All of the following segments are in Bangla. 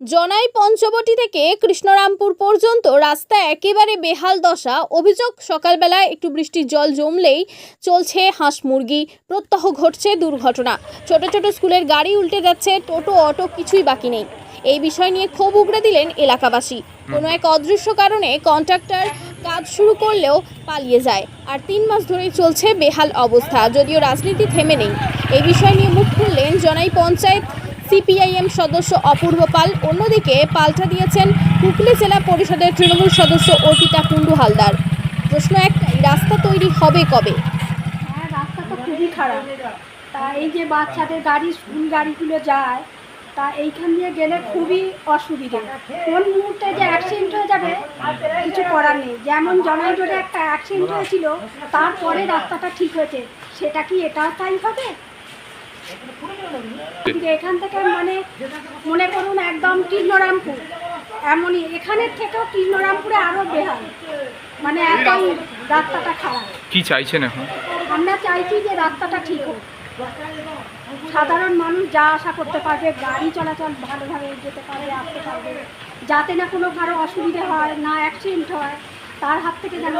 জনাই পঞ্চবটি থেকে কৃষ্ণরামপুর পর্যন্ত রাস্তা একেবারে বেহাল দশা। অভিযোগ সকালবেলায় একটু বৃষ্টির জল জমলেই চলছে হাঁস মুরগি। প্রত্যহ ঘটছে দুর্ঘটনা। ছোট ছোট স্কুলের গাড়ি উল্টে যাচ্ছে টোটো অটো কিছুই বাকি নেই। এই বিষয় নিয়ে ক্ষোভ উগড়ে দিলেন এলাকাবাসী। কোনো এক অদৃশ্য কারণে কন্ট্রাক্টর কাজ শুরু করলেও পালিয়ে যায়। আর তিন মাস ধরেই চলছে বেহাল অবস্থা যদিও রাজনীতি থেমে নেই। এই বিষয় নিয়ে মুখ খুললেন জনাই পঞ্চায়েত সিপিআইএম সদস্য অপূর্ব পাল, অন্যদিকে পাল্টা দিয়েছেন হুগলি জেলা পরিষদের তৃণমূল সদস্য অর্পিতা কুণ্ডু হালদার। প্রশ্ন একটাই রাস্তা তৈরি হবে কবে? হ্যাঁ রাস্তা তো খুবই খারাপ। তা এই যে বাচ্চাদের গাড়ি, স্কুল গাড়িগুলো যায়, তা এইখান দিয়ে গেলে খুবই অসুবিধা। কোন মুহূর্তে যে অ্যাক্সিডেন্ট হয়ে যাবে, কিছু করার নেই। যেমন জনাই রোডে একটা অ্যাক্সিডেন্ট হয়েছিল, তারপরে রাস্তাটা ঠিক হয়েছে। সেটা কি এটাও তাই হবে? কিন্তু এখান থেকে মানে মনে করুন একদম কৃষ্ণরামপুর এমনই এখানের থেকেও কৃষ্ণরামপুরে আরও বেহাল। মানে একদম রাস্তাটা খারাপ। কি চাইছেন এখন? আমরা চাইছি যে রাস্তাটা ঠিক হোক। সাধারণ মানুষ যা আশা করতে পারবে গাড়ি চলাচল ভালোভাবে যেতে পারবে আসতে পারবে। যাতে না কোনো কারও অসুবিধে হয় না অ্যাক্সিডেন্ট হয় তার হাত থেকে যেন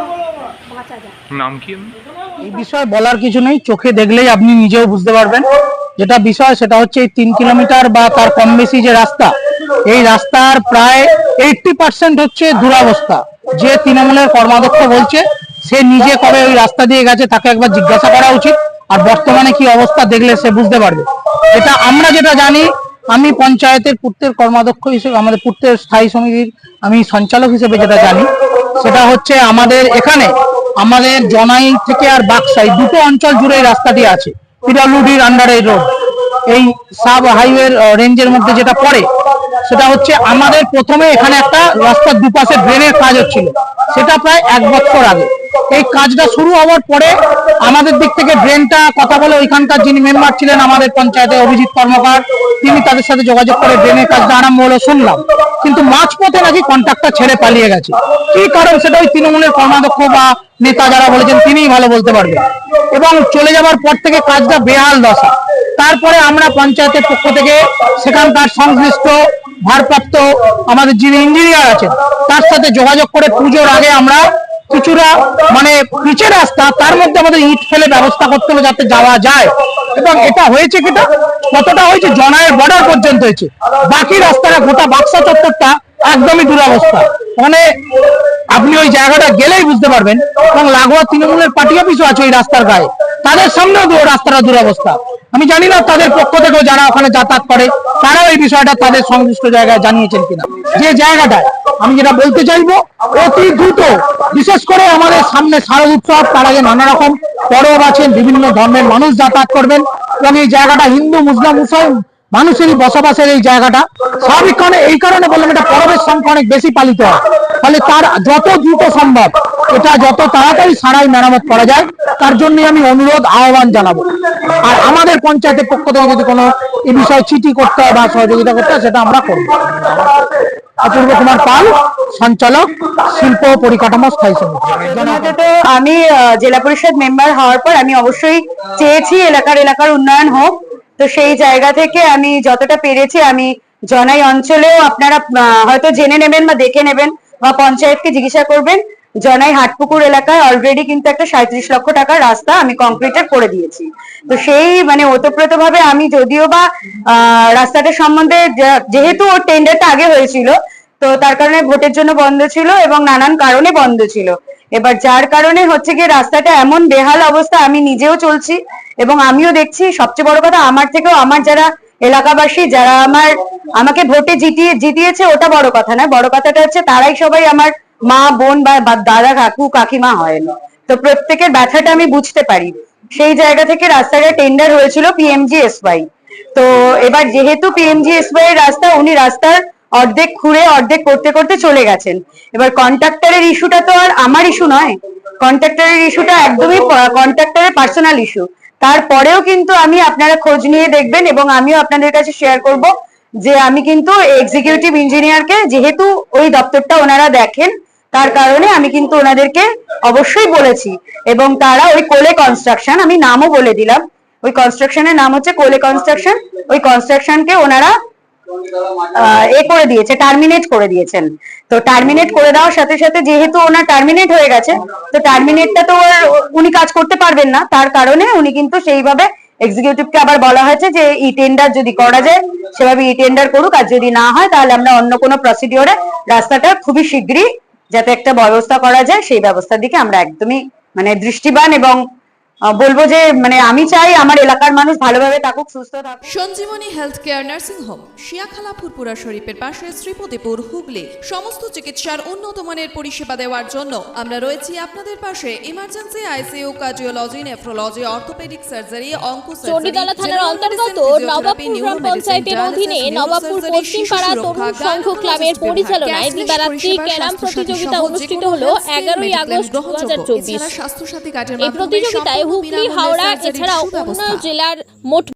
বাঁচা যায়। নাম কি? এই বিষয়ে বলার কিছু নেই। চোখে দেখলেই আপনি নিজেও বুঝতে পারবেন। যেটা বিষয় সেটা হচ্ছে এই তিন কিলোমিটার বা তার কম বেশি যে রাস্তা, এই রাস্তার প্রায় এইটটি পার্সেন্ট হচ্ছে দুরাবস্থা। যে তৃণমূলের কর্মাধ্যক্ষ বলছে, সে নিজে কবে ওই রাস্তা দিয়ে গেছে তাকে একবার জিজ্ঞাসা করা উচিত, আর বর্তমানে কি অবস্থা দেখলে সে বুঝতে পারবে। এটা আমরা যেটা জানি, আমি পঞ্চায়েতের পূর্তের কর্মাধ্যক্ষ হিসেবে, আমাদের পূর্তের স্থায়ী সমিতির আমি সঞ্চালক হিসেবে যেটা জানি, সেটা হচ্ছে আমাদের এখানে, আমাদের জনাই থেকে আর বাক্সাই, দুটো অঞ্চল জুড়ে রাস্তাটি আছে। পিডাব্লিউডির আন্ডার রোড এই সাব হাইওয়ে রেঞ্জের মধ্যে যেটা পড়ে, সেটা হচ্ছে আমাদের প্রথমে এখানে একটা রাস্তার দুপাশে ড্রেনের কাজ হচ্ছিল। সেটা প্রায় এক বছর আগে। এই কাজটা শুরু হওয়ার পরে আমাদের দিক থেকে ড্রেনটা কথা বলে ওইখানকার যিনি মেম্বার ছিলেন আমাদের পঞ্চায়েতে অভিজিৎ কর্মকার, তিনি তাদের সাথে যোগাযোগ করে ড্রেনের কাজটা আরম্ভ হলো শুনলাম। কিন্তু মাঝপথে নাকি কন্ট্রাক্টর ছেড়ে পালিয়ে গেছে। কি কারণ সেটা ওই তৃণমূলের কর্মাধ্যক্ষ বা নেতা যারা বলেছেন তিনিই ভালো বলতে পারবেন। এবং চলে যাওয়ার পর থেকে কাজটা বেহাল দশা। তারপরে আমরা পঞ্চায়েতের পক্ষ থেকে সেখানকার সংশ্লিষ্ট, ভারপ্রাপ্ত আমাদের যিনি ইঞ্জিনিয়ার আছেন, তার সাথে যোগাযোগ করে পুজোর আগে আমরা কিছুটা মানে পিচের রাস্তা, তার মধ্যে আমাদের ইট ফেলে ব্যবস্থা করতে হবে যাতে যাওয়া যায়। এবং এটা হয়েছে কিটা কতটা হয়েছে? জনায়ের বর্ডার পর্যন্ত হয়েছে। বাকি রাস্তাটা গোটা বাক্সা চত্বরটা একদমই দুরবস্থা। মানে আপনি ওই জায়গাটা গেলেই বুঝতে পারবেন এবং লাগোয়া তৃণমূলের পার্টি অফিসও আছে ওই রাস্তার গায়ে। তাদের সামনেও রাস্তাটা দুরবস্থা। আমি জানি না তাদের পক্ষ থেকেও যারা ওখানে যাতায়াত করে, তারাও এই বিষয়টা তাদের সংশ্লিষ্ট জায়গায় জানিয়েছেন কিনা। যে জায়গাটায় আমি যেটা বলতে চাইব, অতি দ্রুত, বিশেষ করে আমাদের সামনে শারদ উৎসব, তার আগে নানা রকম পরব আছেন, বিভিন্ন ধর্মের মানুষ যাতায়াত করবেন, এবং এই জায়গাটা হিন্দু, মুসলিম মুসলিম মানুষেরই বসবাসের এই জায়গাটা। স্বাভাবিক এই কারণে বললাম, এটা পরবের সংখ্যা অনেক বেশি পালিত হয়। ফলে তার যত দ্রুত সম্ভব, এটা যত তাড়াতাড়ি সারাই মেরামত করা যায়, তার জন্য আমি অনুরোধ, আহ্বান জানাব। আর আমাদের পঞ্চায়েতের পক্ষ থেকে যদি কোনো এই বিষয়ে চিঠি করতে হয় বা সহযোগিতা করতে হয়, সেটা আমরা করব। অপূর্ব কুমার পাল, সঞ্চালক, শিল্প পরিকাঠামো, স্থায়ী সমিতি। আমি জেলা পরিষদ মেম্বার হওয়ার পর আমি অবশ্যই চেয়েছি এলাকার এলাকার উন্নয়ন হোক। তো সেই জায়গা থেকে আমি যতটা পেরেছি আমি জনাই অঞ্চলেও আপনারা হয়তো জেনে নেবেন বা দেখে নেবেন বা পঞ্চায়েতকে জিজ্ঞাসা করবেন জনাই হাটপুকুর এলাকায় অলরেডি কিন্তু একটা সাঁত্রিশ লক্ষ টাকার রাস্তা আমি কংক্রিটের করে দিয়েছি। তো সেই মানে ওতপ্রোত ভাবে আমি যদিও বা আহ, রাস্তাটার সম্বন্ধে যেহেতু ওর টেন্ডারটা আগে হয়েছিল তো তার কারণে ভোটের জন্য বন্ধ ছিল এবং নানান কারণে বন্ধ ছিল। এবার যার কারণে হচ্ছে গিয়ে রাস্তাটা এমন বেহাল অবস্থা আমি নিজেও চলছি এবং আমিও দেখছি, সবচেয়ে বড় কথা আমার থেকেও আমার যারা এলাকাবাসী, যারা আমার, আমাকে ভোটে জিতিয়ে, জিতিয়েছে, ওটা বড় কথা না। বড় কথাটা হচ্ছে তারাই সবাই আমার মা, বোন বা দাদা, কাকু, কাকিমা হয়। না তো প্রত্যেকের ব্যথাটা আমি বুঝতে পারি। সেই জায়গা থেকে রাস্তাটা টেন্ডার হয়েছিল পিএমজি এসওয়াই তো এবার যেহেতু পিএমজি এসওয়াই এর রাস্তা, উনি রাস্তার অর্ধেক খুঁড়ে, অর্ধেক করতে করতে চলে গেছেন। এবার কন্ট্রাক্টরের ইস্যুটা তো আর আমার ইস্যু নয়। কন্ট্রাক্টরের ইস্যুটা একদমই কন্ট্রাক্টরের পার্সোনাল ইস্যু তারপরেও কিন্তু আমি আপনারা খোঁজ নিয়ে দেখবেন এবং আমিও আপনাদের কাছে শেয়ার করব যে আমি কিন্তু এক্সিকিউটিভ ইঞ্জিনিয়ারকে যেহেতু ওই দপ্তরটা ওনারা দেখেন, তার কারণে আমি কিন্তু ওনাদেরকে অবশ্যই বলেছি। এবং তারা ওই কোলে কনস্ট্রাকশন আমি নামও বলে দিলাম, ওই কনস্ট্রাকশনের নাম হচ্ছে কোলে কনস্ট্রাকশন ওই কনস্ট্রাকশনকে ওনারা এ করে দিয়েছে টার্মিনেট করে দিয়েছেন। তো টার্মিনেট করে দেওয়ার সাথে সাথে যেহেতু ওনার টার্মিনেট হয়ে গেছে, তো টার্মিনেটটা তো উনি কাজ করতে পারবেন না। তার কারণে উনি কিন্তু সেইভাবে এক্সিকিউটিভকে আবার বলা হয়েছে যে ই টেন্ডার যদি করা যায়, সেভাবে ই টেন্ডার করুক। আর যদি না হয়, তাহলে আমরা অন্য কোনো প্রসিডিওরে রাস্তাটা খুবই শীঘ্রই যাতে একটা ব্যবস্থা করা যায়, সেই ব্যবস্থার দিকে আমরা একদমই মানে দৃষ্টিবান এবং বলব যে মানে আমি চাই আমার এলাকার মানুষ ভালোভাবে থাকুক সুস্থ থাকুক। Sanjeevani health care nursing home Siakhala Furfura শরীফের পাশে শ্রীপতিপুর হুগলি। সমস্ত চিকিৎসার উন্নত মানের পরিষেবা দেওয়ার জন্য আমরা রয়েছি আপনাদের পাশে। Emergency ICU cardiology nephrology orthopedic surgery অঙ্ক চণ্ডীতলা থানার অন্তর্গত নবাবপুর গ্রাম পঞ্চায়েতের অধীনে নবাবপুর পশ্চিমপাড়া তরুণ সংঘ ক্লাবের পরিচালনায় দিবারাত্রি ক্যারাম প্রতিযোগিতা অনুষ্ঠিত হলো এগারোই আগস্ট দু হাজার চব্বিশ। স্বাস্থ্য সাথী কার্ডের এই প্রতিযোগিতায় হুগলি হাওড়া এছাড়াও অন্য জেলার মোট